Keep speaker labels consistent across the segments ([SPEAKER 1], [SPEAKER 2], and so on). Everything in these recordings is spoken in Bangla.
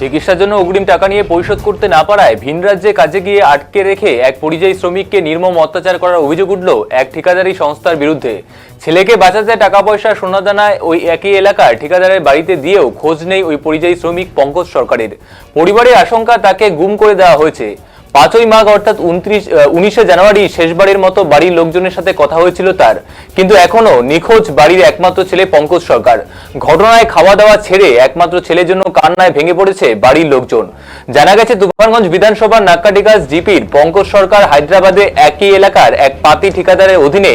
[SPEAKER 1] চিকিৎসার জন্য অগ্রিম টাকা নিয়ে পরিশোধ করতে না পারায় ভিন রাজ্যে কাজে গিয়ে আটকে রেখে এক পরিযায়ী শ্রমিককে নির্মম অত্যাচার করার অভিযোগ উঠল এক ঠিকাদারি সংস্থার বিরুদ্ধে। ছেলেকে বাঁচাতে টাকা পয়সা সোনাদানায় ওই একই এলাকার ঠিকাদারের বাড়িতে দিয়েও খোঁজ নেই ওই পরিযায়ী শ্রমিক পঙ্কজ সরকারের। পরিবারের আশঙ্কা তাকে গুম করে দেওয়া হয়েছে। পাঁচই মাঘ অর্থাৎ উনত্রিশ উনিশে জানুয়ারি শেষবারের মতো বাড়ির লোকজনের সাথে কথা হয়েছিল তার। কিন্তু এখনও নিখোঁজ বাড়ির একমাত্র ছেলে পঙ্কজ সরকার। ঘটনায় খাওয়া দাওয়া ছেড়ে একমাত্র ছেলের জন্য কান্নায় ভেঙে পড়েছে বাড়ির লোকজন। জানা গেছে তুফানগঞ্জ বিধানসভার নাক্কাটিকাস জিপির পঙ্কজ সরকার হায়দ্রাবাদে একই এলাকার এক পাতি ঠিকাদারের অধীনে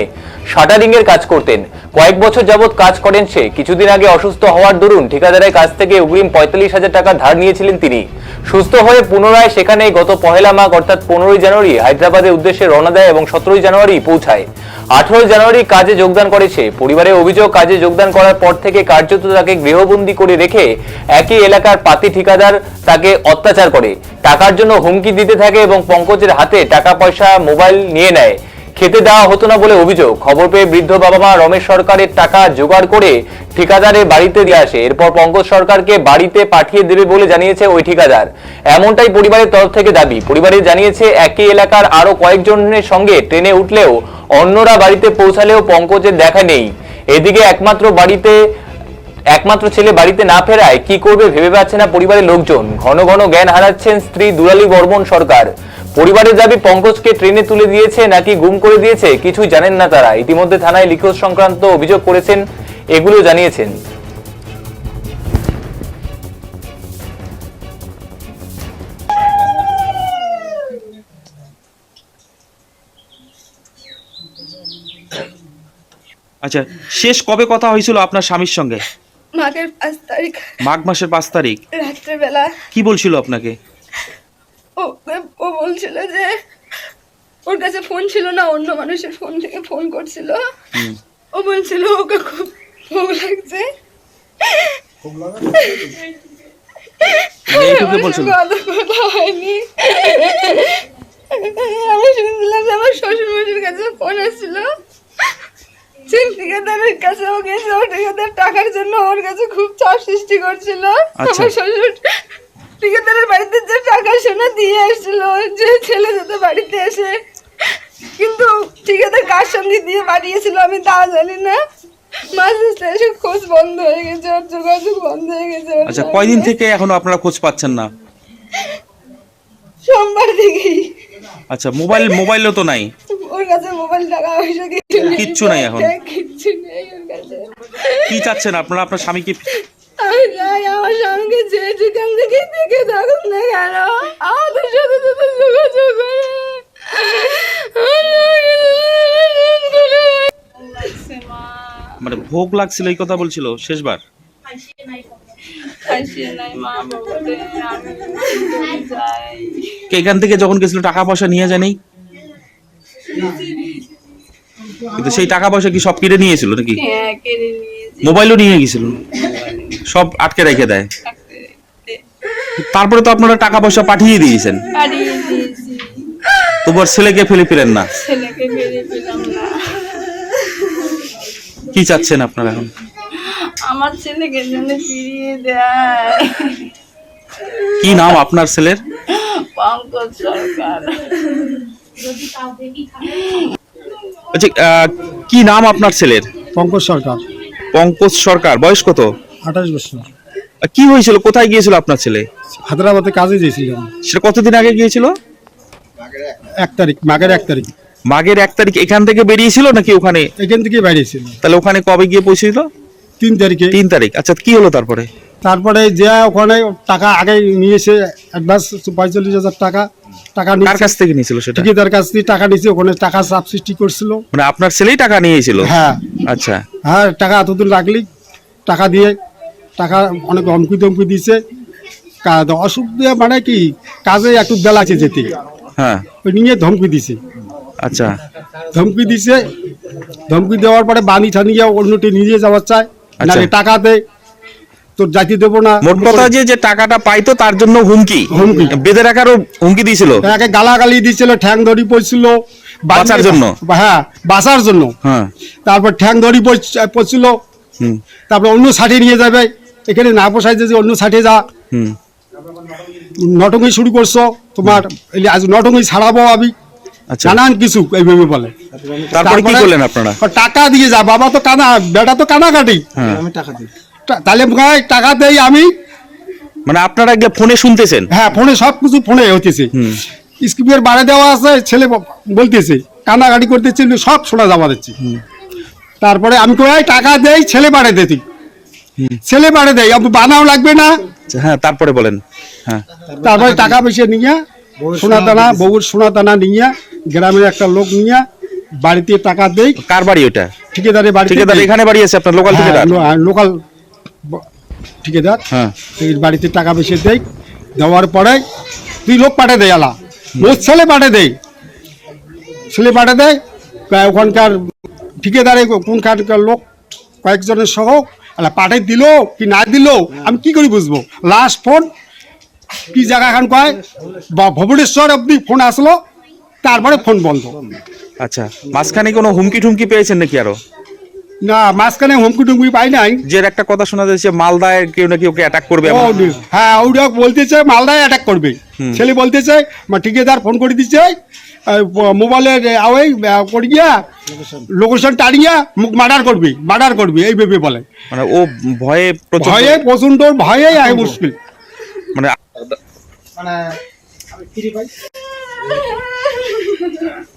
[SPEAKER 1] শাটারিং এর কাজ করতেন। কয়েক বছর যাবৎ কাজ করেন সে। কিছুদিন আগে অসুস্থ হওয়ার দরুন ঠিকাদারের কাছ থেকে অগ্রিম পঁয়তাল্লিশ হাজার টাকা ধার নিয়েছিলেন তিনি। সুস্থ হয়ে পুনরায় সেখানে গত পহেলা মাঘ, অর্থাৎ পনেরোই জানুয়ারি, হায়দ্রাবাদের উদ্দেশ্যে রওনা দেয় এবং সতেরোই জানুয়ারি পৌঁছায়। আঠারোই জানুয়ারি কাজে যোগদান করেছে পরিবারের অভিযোগ, কাজে যোগদান করার পর থেকে কার্যত তাকে গৃহবন্দী করে রেখে একই এলাকার পাতি ঠিকাদার তাকে অত্যাচার করে। টাকার জন্য হুমকি দিতে থাকে এবং পঙ্কজের হাতে টাকা পয়সা মোবাইল নিয়ে নেয়। খেতে দেওয়া হতো না বলে অভিযোগ। খবর পেয়ে বৃদ্ধ বাবা মা রমেশ সরকারের টাকা জোগাড় করে ঠিকাদারের বাড়িতে দিয়ে আসে। এরপর পঙ্কজ সরকারকে বাড়িতে পাঠিয়ে দেবে বলে জানিয়েছে ওই ঠিকাদার। এমনটাই পরিবারের তরফ থেকে দাবি। পরিবারে জানিয়েছে, একই এলাকার আরও কয়েকজনের সঙ্গে ট্রেনে উঠলেও অন্যরা বাড়িতে পৌঁছালেও পঙ্কজের দেখা নেই। এদিকে একমাত্র বাড়িতে, একমাত্র ছেলে বাড়িতে না ফেরায় কি করবে ভেবে পাচ্ছে না পরিবারের লোকজন। ঘন ঘন জ্ঞান হারাচ্ছেন স্ত্রী দুলালী বর্মন সরকার। পরিবারের দাবি পঙ্কজকে ট্রেনে তুলে দিয়েছে নাকি গুম করে দিয়েছে কিছুই জানেন না তারা। ইতিমধ্যে থানায় লিখিত সংক্রান্ত অভিযোগ করেছেন এগুলো জানিয়েছেন।
[SPEAKER 2] আচ্ছা শেষ কবে কথা হয়েছিল আপনার স্বামীর সঙ্গে?
[SPEAKER 3] মাঘের পাঁচ তারিখ।
[SPEAKER 2] মাঘ মাসের পাঁচ তারিখ।
[SPEAKER 3] রাত্রেবেলা।
[SPEAKER 2] কি বলছিল আপনাকে?
[SPEAKER 3] ও ও বলছিল যে ওর কাছে ফোন ছিল না অন্য মানুষের ফোন থেকে ফোন করছিল। ও বলছিল ওকে খুব ভোগ লাগছে। আমি শুনছিলাম যে আমার শ্বশুর মশির কাছে ফোন আসছিল সে ঠিকাদারের কাছে ও গেছে ও ঠিকাদার টাকার জন্য ওর কাছে খুব চাপ সৃষ্টি করছিল।
[SPEAKER 2] আচ্ছা।
[SPEAKER 3] আমার শ্বশুর সোনা দিয়ে এসেছিল যে ছেলে যাতে বাড়িতে এসে কিন্তু ঠিকাদার কার সঙ্গে দিয়ে বাড়িয়েছিল আমি তা জানি না। মাঝে এসে খোঁজ বন্ধ হয়ে গেছে যোগাযোগ বন্ধ হয়ে গেছে।
[SPEAKER 2] আচ্ছা কয়দিন থেকে এখনও আপনারা খোঁজ পাচ্ছেন না?
[SPEAKER 3] সোমবার থেকেই।
[SPEAKER 2] আচ্ছা মোবাইল মোবাইলও তো নাই?
[SPEAKER 3] ওর কাছে মোবাইল টাকা পয়সা
[SPEAKER 2] কিচ্ছু নাই। এখন?
[SPEAKER 3] কিচ্ছু নেই ওর কাছে।
[SPEAKER 2] কি চাচ্ছেন আপনারা? আপনার স্বামীকে
[SPEAKER 3] আমি চাই আমার সঙ্গে যে যেখান থেকে দেখে থাকুক না কেন আমাদের সাথে সাথে যোগাযোগ করে।
[SPEAKER 2] মানে ভোগ লাগছিল এই কথা বলছিল শেষবার? এখান থেকে যখন গেছিল টাকা পয়সা নিয়ে যায়নি কিন্তু সেই টাকা পয়সা কি সব কেটে নিয়েছিল নাকি?
[SPEAKER 4] হ্যাঁ কেড়ে
[SPEAKER 2] মোবাইলও নিয়ে গেছিল? সব আটকে রেখে দেয়। তারপরে তো আপনারা টাকা পয়সা পাঠিয়ে দিয়েছেন তবু ছেলেকে ফেলে পেলেন না? কি চাচ্ছেন আপনারা এখন?
[SPEAKER 4] আমার ছেলেকে জন্য ফিরিয়ে দেয়।
[SPEAKER 2] কি নাম আপনার ছেলের?
[SPEAKER 4] পঙ্কজ সরকার।
[SPEAKER 2] আচ্ছা কি নাম আপনার ছেলের?
[SPEAKER 5] পঙ্কজ সরকার।
[SPEAKER 2] পঙ্কজ সরকার বয়স কত?
[SPEAKER 5] আঠাশ বছর।
[SPEAKER 2] আহ, কি হয়েছিল? কোথায় গিয়েছিল আপনার ছেলে?
[SPEAKER 5] হায়দ্রাবাদে কাজে গিয়েছিলাম
[SPEAKER 2] সেটা কতদিন আগে গিয়েছিল?
[SPEAKER 5] এক তারিখ মাঘের এক তারিখ।
[SPEAKER 2] মাঘের এক তারিখ এখান থেকে বেরিয়েছিল নাকি ওখানে?
[SPEAKER 5] এখান থেকে বাইরেছিল
[SPEAKER 2] তাহলে ওখানে কবে গিয়ে পৌঁছেছিল?
[SPEAKER 5] তিন তারিখে।
[SPEAKER 2] তিন তারিখ। আচ্ছা কি হলো তারপরে?
[SPEAKER 5] তারপরে যে ওখানে টাকা আগে নিয়েছে অ্যাডভান্স পঁয়তাল্লিশ হাজার টাকা টাকা
[SPEAKER 2] কার কাছ থেকে নিয়েছিল সেটা?
[SPEAKER 5] ঠিকাদার কাছ থেকে টাকা নিয়েছে ওখানে টাকা সৃষ্টি করছিল।
[SPEAKER 2] মানে আপনার ছেলেই টাকা নিয়েছিল?
[SPEAKER 5] হ্যাঁ।
[SPEAKER 2] আচ্ছা।
[SPEAKER 5] হ্যাঁ টাকা এতদিন রাখলি টাকা দিয়ে টাকা অনেক ধমকি ধমকি দিয়েছে অসুবিধা মানে কি কাজে একটু বেলা আছে যেতে।
[SPEAKER 2] হ্যাঁ।
[SPEAKER 5] ওই নিয়ে ধমকি দিছে।
[SPEAKER 2] আচ্ছা।
[SPEAKER 5] ধমকি দিছে। ধমকি দেওয়ার পরে বানি ঠানিয়ে অন্যটি নিয়ে যাওয়ার চায়। না টাকা দেয় তোর জাতি দেবো না।
[SPEAKER 2] মোট কথা যে যে টাকাটা পাইতো তার জন্য হুমকি।
[SPEAKER 5] হুমকি।
[SPEAKER 2] বেঁধে রাখারও হুমকি দিয়েছিল
[SPEAKER 5] তাকে গালাগালি দিয়েছিল ঠ্যাং ধরি পড়ছিল।
[SPEAKER 2] বাঁচার জন্য?
[SPEAKER 5] হ্যাঁ বাঁচার জন্য।
[SPEAKER 2] হ্যাঁ।
[SPEAKER 5] তারপর ঠ্যাং ধরি পড়- পড়ছিল। তারপর অন্য ষাটে নিয়ে যাবে। এখানে না পোষায় যে অন্য ষাটে যা।
[SPEAKER 2] হুম।
[SPEAKER 5] নটঙ্গি শুরু করছ তোমার আজ নটঙ্গি ছাড়াবো আমি।
[SPEAKER 2] আচ্ছা।
[SPEAKER 5] নানান কিছু এইভাবে বলে।
[SPEAKER 2] তারপরে কি করলেন আপনারা?
[SPEAKER 5] টাকা দিয়ে যা বাবা তো কানা বেটা তো কানাকাটি।
[SPEAKER 2] হ্যাঁ।
[SPEAKER 5] টা- তাহলে ভাই টাকা দেই আমি।
[SPEAKER 2] মানে আপনারা গিয়ে ফোনে শুনতেছেন?
[SPEAKER 5] হ্যাঁ ফোনে সব কিছু ফোনে হতেছে
[SPEAKER 2] হুম।
[SPEAKER 5] স্ক্রিপের বাড়ি দেওয়া আছে ছেলে বলতেছে কান্নাকাটি করতেছে সব শোনা যাওয়া দিচ্ছে। তারপরে আমি কই টাকা দেই ছেলে বাড়ি দে তুই। ছেলে বাড়ি দেই আমি বানাও লাগবে না।
[SPEAKER 2] হ্যাঁ তারপরে বলেন। হ্যাঁ।
[SPEAKER 5] তারপরে টাকা পয়সা নিয়ে সোনা দানা বউর সোনা দানা নিয়ে গ্রামের একটা লোক নিয়ে বাড়িতে টাকা দেই।
[SPEAKER 2] কার বাড়ি ওটা
[SPEAKER 5] ঠিকাদারের বাড়িতে
[SPEAKER 2] ঠিকাদার এখানে বাড়ি আছে আপনার লোকাল
[SPEAKER 5] হ্যাঁ,
[SPEAKER 2] ঠিকাদার?
[SPEAKER 5] হ্যাঁ, লোকাল ঠিকাদার।
[SPEAKER 2] হ্যাঁ।
[SPEAKER 5] এই বাড়িতে টাকা পয়সা দেই। দেওয়ার পরে তুই লোক পাঠে দেয় আলা। ওর ছেলে পাঠে দেয়। ছেলে পাঠে দেয়। ওখানকার ঠিকাদারে কোনখানকার লোক, কয়েকজনের সহ পাঠাই পাঠে দিল কি না দিল, আমি কি করি বুঝব? লাস্ট ফোন কি জায়গা খান কয়? বা ভুবনেশ্বর অব্দি ফোন আসলো, তারপরে ফোন বন্ধ।
[SPEAKER 2] আচ্ছা মাঝখানে কোনো হুমকি ঠুমকি পেয়েছেন নাকি আরও?
[SPEAKER 5] না মাঝখানে হুমকি টুমকি পাই নাই।
[SPEAKER 2] যে একটা কথা শোনা যাচ্ছে মালদায় কেউ নাকি ওকে অ্যাটাক করবে।
[SPEAKER 5] হ্যাঁ ওটা বলতেছে মালদায় অ্যাটাক করবে। ছেলে বলতেছে মা ঠিকাদার ফোন করে দিচ্ছে মোবাইলের আওয়াই করে গিয়া লোকেশন টাড়িয়া মুখ মার্ডার করবে মার্ডার করবে এই ভেবে বলে।
[SPEAKER 2] মানে ও ভয়ে
[SPEAKER 5] ভয়ে প্রচণ্ড ভয়ে আয় মুশকিল।
[SPEAKER 2] মানে
[SPEAKER 3] মানে আমি ফিরে পাই